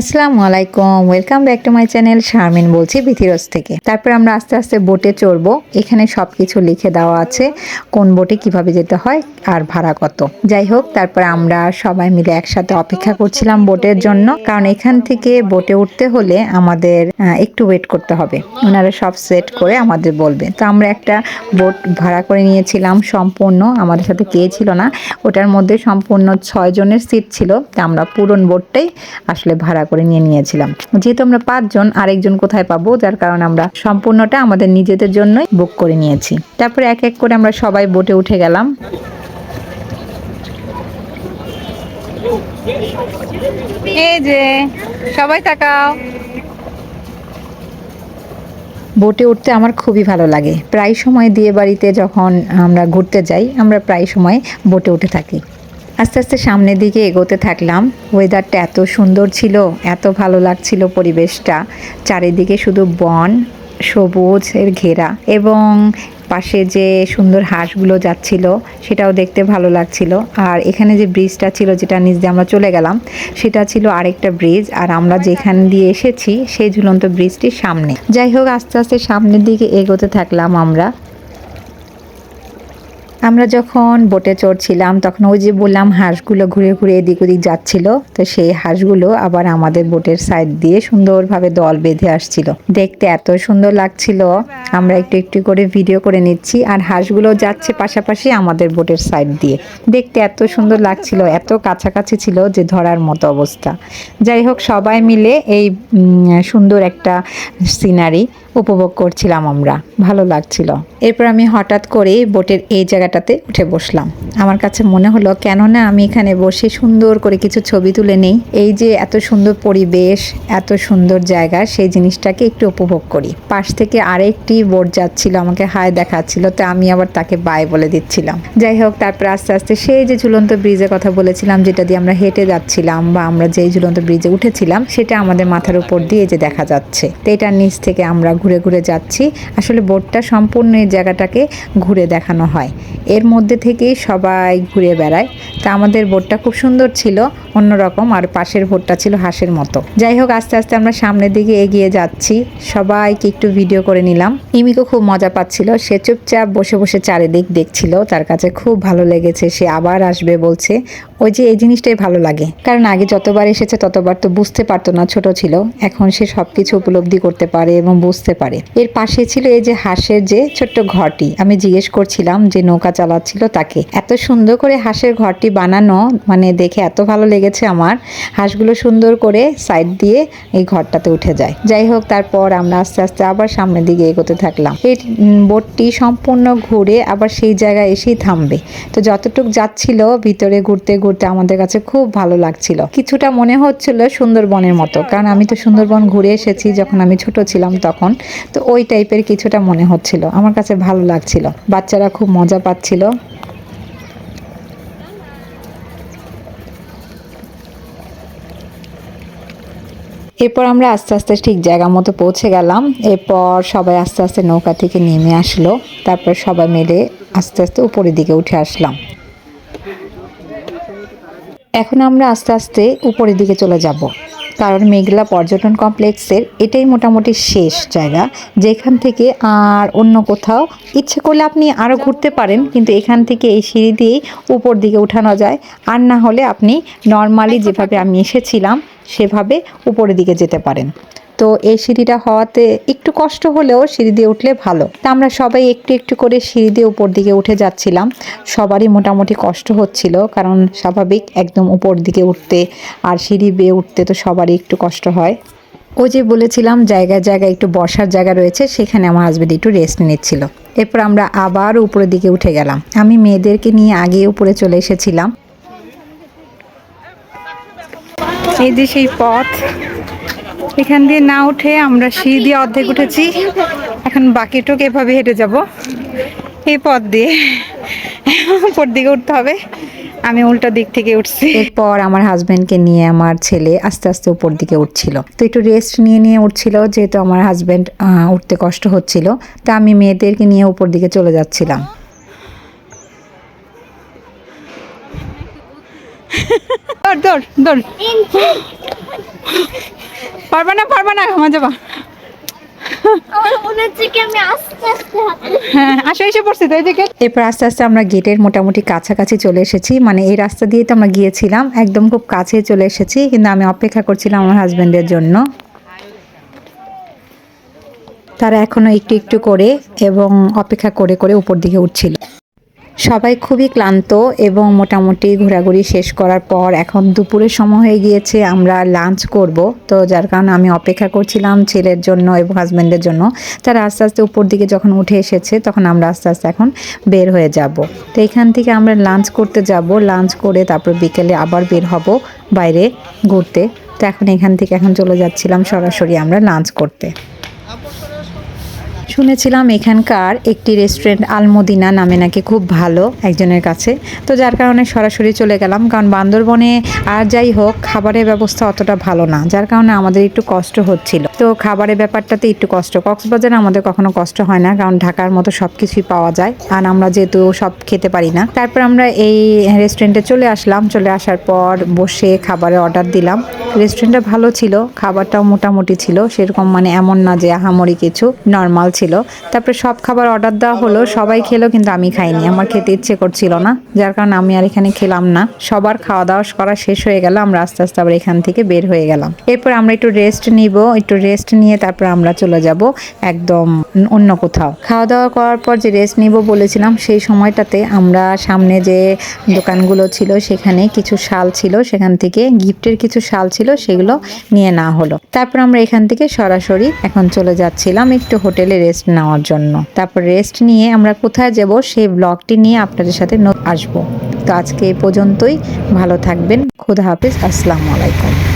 আসসালামু আলাইকুম welcome back to my channel Sharmin বলছি বিথিরস থেকে। তারপর আমরা আস্তে আস্তে বোটে চড়বো। এখানে সব কিছু লিখে দেওয়া আছে, কোন বোটে কীভাবে যেতে হয় আর ভাড়া কত। যাই হোক, তারপর আমরা সবাই মিলে একসাথে অপেক্ষা করছিলাম বোটের জন্য, কারণ এখান থেকে বোটে উঠতে হলে আমাদের একটু ওয়েট করতে হবে। ওনারা সব সেট করে আমাদের বলবে। তো আমরা একটা বোট ভাড়া করে নিয়েছিলাম, সম্পূর্ণ। আমাদের সাথে কে ছিল না, ওটার মধ্যে সম্পূর্ণ ছয় জনের সিট ছিল। তা আমরা পুরন বোটটাই আসলে ভাড়া করে নিয়ে নিয়েছিলাম। যেহেতু আমরা পাঁচজন, আরেকজন কোথায় পাবো? যার কারণে আমরা সম্পূর্ণটা আমাদের নিজেদের জন্যই বুক করে নিয়েছি। তারপরে এক এক করে আমরা সবাই বোটে উঠে গেলাম। এই যে, সবাই তাকাও। বোটে উঠতে আমার খুবই ভালো লাগে। প্রায় সময় দিয়ে বাড়িতে যখন আমরা ঘুরতে যাই, আমরা প্রায় সময় বোটে উঠে থাকি। আস্তে আস্তে সামনের দিকে এগোতে থাকলাম। ওয়েদারটা এত সুন্দর ছিল, এত ভালো লাগছিল পরিবেশটা। চারিদিকে শুধু বন সবুজের ঘেরা এবং পাশে যে সুন্দর হাঁসগুলো যাচ্ছিল, সেটাও দেখতে ভালো লাগছিল। আর এখানে যে ব্রিজটা ছিল যেটা নিচ দিয়ে আমরা চলে গেলাম, সেটা ছিল আরেকটা ব্রিজ আর আমরা যেখান দিয়ে এসেছি, সেই ঝুলন্ত ব্রিজটির সামনে। যাই হোক, আস্তে আস্তে সামনের দিকে এগোতে থাকলাম আমরা। আমরা যখন বোটে চড়ছিলাম, তখন ওই যে বললাম হাঁসগুলো ঘুরে ঘুরে এদিক ওদিক যাচ্ছিল, তো সেই হাঁসগুলো আবার আমাদের বোটের সাইড দিয়ে সুন্দরভাবে দল বেঁধে আসছিল। দেখতে এত সুন্দর লাগছিল। আমরা একটু একটু করে ভিডিও করে নিচ্ছি, আর হাঁসগুলো যাচ্ছে পাশাপাশি আমাদের বোটের সাইড দিয়ে। দেখতে এত সুন্দর লাগছিল, এত কাছাকাছি ছিল যে ধরার মতো অবস্থা। যাই হোক, সবাই মিলে এই সুন্দর একটা সিনারি উপভোগ করছিলাম আমরা। ভালো লাগছিল। এরপর আমি হঠাৎ করে বোটের এই জায়গাটাতে উঠে বসলাম। আমার কাছে মনে হলো কেননা আমি এখানে বসে সুন্দর করে কিছু ছবি তুলে নেই? এই যে এত সুন্দর পরিবেশ, এত সুন্দর জায়গা, সেই জিনিসটাকে একটু উপভোগ করি। পাশ থেকে আরেকটি বোট যাচ্ছিল, আমাকে হায় দেখাচ্ছিল, তো আমি আবার তাকে বাই বলে দিচ্ছিলাম। যাই হোক, তারপর আস্তে আস্তে সেই যে ঝুলন্ত ব্রিজের কথা বলেছিলাম, যেটা দিয়ে আমরা হেঁটে যাচ্ছিলাম বা আমরা যেই ঝুলন্ত ব্রিজে উঠেছিলাম, সেটা আমাদের মাথার উপর দিয়ে যে দেখা যাচ্ছে। তো এটার নিচ থেকে আমরা ঘুরে ঘুরে যাচ্ছি। আসলে বোটটা সম্পূর্ণ এই জায়গাটাকে ঘুরে দেখানো হয়। এর মধ্যে থেকেই সবাই ঘুরে বেড়ায়। তা আমাদের বোটটা খুব সুন্দর ছিল। অন্যরকম আর পাশের ভোটটা ছিল হাঁসের মতো। যাই হোক, আস্তে আস্তে আমরা সামনের দিকে এগিয়ে যাচ্ছি। সবাইকে একটু ভিডিও করে নিলাম। ইমিকো খুব মজা পাচ্ছিল। সে চুপচাপ বসে বসে চারিদিক দেখছিল। তার কাছে খুব ভালো লেগেছে। সে আবার আসবে বলছে, ওই যে এই জিনিসটাই ভালো লাগে। কারণ আগে যতবার এসেছে, ততবার তো বুঝতে পারতো না ছোট ছিল। এখন সে সবকিছু উপলব্ধি করতে পারে এবং বুঝতে পারে। এর পাশে ছিল এই যে হাঁসের যে ছোট্ট ঘরটি। আমি জিজ্ঞেস করছিলাম যে নৌকা চালাচ্ছিল তাকে। এত সুন্দর করে হাঁসের ঘরটি বানানো মানে দেখে এত ভালো লেগেছে আমার। হাঁসগুলো সুন্দর করে সাইড দিয়ে এই ঘরটাতে উঠে যায়। যাই হোক, তারপর আমরা আস্তে আস্তে আবার সামনের দিকে এগোতে থাকলাম। এই বোটটি সম্পূর্ণ ঘুরে আবার সেই জায়গায় এসেই থামবে। তো যতটুক যাচ্ছিল ভিতরে ঘুরতে ঘুরতে আমাদের কাছে খুব ভালো লাগছিল। কিছুটা মনে হচ্ছিল সুন্দরবনের মতো, কারণ আমি তো সুন্দরবন ঘুরে এসেছি যখন আমি ছোট ছিলাম তখন। তো ওই টাইপের কিছুটা মনে হচ্ছিল। আমার কাছে ভালো লাগছিল। বাচ্চারা খুব মজা পাচ্ছিল। এরপর আমরা আস্তে আস্তে ঠিক জায়গা মতো পৌঁছে গেলাম। এরপর সবাই আস্তে আস্তে নৌকা থেকে নেমে আসলো। তারপর সবাই মিলে আস্তে আস্তে উপরের দিকে উঠে আসলাম। এখন আমরা আস্তে আস্তে উপরের দিকে চলে যাব। কারণ মেঘলা পর্যটন কমপ্লেক্সের এটাই মোটামুটি শেষ জায়গা, যেখান থেকে আর অন্য কোথাও ইচ্ছে করলে আপনি আরও ঘুরতে পারেন, কিন্তু এখান থেকে এই সিঁড়ি দিয়েই উপর দিকে উঠানো যায়। আর না হলে আপনি নর্মালি যেভাবে আমি এসেছিলাম, সেভাবে উপরের দিকে যেতে পারেন। তো এই সিঁড়িটা হওয়াতে একটু কষ্ট হলেও সিঁড়ি দিয়ে উঠলে ভালো। তা আমরা সবাই একটু একটু করে সিঁড়ি দিয়ে উপর দিকে উঠে যাচ্ছিলাম। সবারই মোটামুটি কষ্ট হচ্ছিল, কারণ স্বাভাবিক একদম উপর দিকে উঠতে আর সিঁড়ি বেয়ে উঠতে তো সবারই একটু কষ্ট হয়। ও যে বলেছিলাম, জায়গায় জায়গায় একটু বসার জায়গা রয়েছে, সেখানে আমার হাজবেন্ড একটু রেস্ট নিচ্ছিল। এরপর আমরা আবার উপরের দিকে উঠে গেলাম। আমি মেয়েদেরকে নিয়ে আগে উপরে চলে এসেছিলাম। এই যে সেই পথ এখান দিয়ে না উঠে আমরা সিঁড়ি দিয়ে অর্ধেক উঠেছি। এখন বাকিটুক এভাবে হেঁটে যাব। এই পথ দিয়ে। উপর দিকে উঠতে হবে। আমি উল্টো দিক থেকে উঠছি। এরপর আমার হাজব্যান্ডকে নিয়ে আমার ছেলে আস্তে আস্তে উপর দিকে উঠছিল। তো একটু রেস্ট নিয়ে নিয়ে উঠছিল যেহেতু আমার হাজব্যান্ড উঠতে কষ্ট হচ্ছিল। তা আমি মেয়েদেরকে নিয়ে উপর দিকে চলে যাচ্ছিলাম। দৌড় দৌড় দৌড়। পারবা না পারবা না মজা বা আমার মনে হচ্ছে কি আমি আস্তে আস্তে হাঁটতে হ্যাঁ এরপর আস্তে আস্তে আমরা গেটের মোটামুটি কাছাকাছি চলে এসেছি। মানে এই রাস্তা দিয়ে তো আমরা গিয়েছিলাম একদম খুব কাছে চলে এসেছি কিন্তু আমি অপেক্ষা করছিলাম আমার হাজবেন্ডের জন্য। তারা এখনও একটু একটু করে এবং অপেক্ষা করে করে উপর দিকে উঠছিল। সবাই খুবই ক্লান্ত এবং মোটামুটি ঘোরাঘুরি শেষ করার পর এখন দুপুরের সময় হয়ে গিয়েছে, আমরা লাঞ্চ করব। তো যার কারণে আমি অপেক্ষা করছিলাম ছেলের জন্য এবং হাজব্যান্ডের জন্য। তারা আস্তে আস্তে উপর দিকে যখন উঠে এসেছে, তখন আমরা আস্তে আস্তে এখন বের হয়ে যাব। তো এখান থেকে আমরা লাঞ্চ করতে যাব। লাঞ্চ করে তারপর বিকেলে আবার বের হব বাইরে ঘুরতে। তো এখন এখান থেকে এখন চলে যাচ্ছিলাম সরাসরি আমরা লাঞ্চ করতে। শুনেছিলাম এখানকার একটি রেস্টুরেন্ট আলমদিনা নামে নাকি খুব ভালো একজনের কাছে। তো যার কারণে সরাসরি চলে গেলাম, কারণ বান্দরবনে আর যাই হোক, খাবারের ব্যবস্থা অতটা ভালো না। যার কারণে আমাদের একটু কষ্ট হচ্ছিল। তো খাবারের ব্যাপারটাতে একটু কষ্ট। কক্সবাজারে আমাদের কখনো কষ্ট হয় না, কারণ ঢাকার মতো সব কিছুই পাওয়া যায়। আর আমরা যেহেতু সব খেতে পারি না। তারপর আমরা এই রেস্টুরেন্টে চলে আসলাম। চলে আসার পর বসে খাবারের অর্ডার দিলাম। রেস্টুরেন্টটা ভালো ছিল, খাবারটাও মোটামুটি ছিল, সেরকম মানে এমন না যে আহামরি কিছু নর্মাল ছিল। তারপরে সব খাবার অর্ডার দেওয়া হলো, সবাই খেলো কিন্তু আমি খাইনি, আমার খেতে ইচ্ছে করছিল না, যার কারণে আমি আর এখানে খেলাম না। সবার খাওয়া দাওয়া করা শেষ হয়ে গেল, আমরা আস্তে আস্তে আবার এখান থেকে বের হয়ে গেলাম। এরপর আমরা একটু রেস্ট নিব, একটু রেস্ট নিয়ে তারপর আমরা চলে যাব একদম অন্য কোথাও। খাওয়া দাওয়া করার পর যে রেস্ট নিব বলেছিলাম, সেই সময়টাতে আমরা সামনে যে দোকানগুলো ছিল, সেখানে কিছু শাল ছিল, সেখান থেকে গিফটের কিছু শাল ছিল সেগুলো নিয়ে না হলো। তারপর আমরা এখান থেকে সরাসরি এখন চলে যাচ্ছিলাম একটু হোটেলে রেস্ট নেওয়ার জন্য। তারপর রেস্ট নিয়ে আমরা কোথায় যাব, সেই ব্লগটি নিয়ে আপনাদের সাথে আসব। তো আজকে এ পর্যন্তই, ভালো থাকবেন, খুদা হাফিজ, আসসালামু আলাইকুম।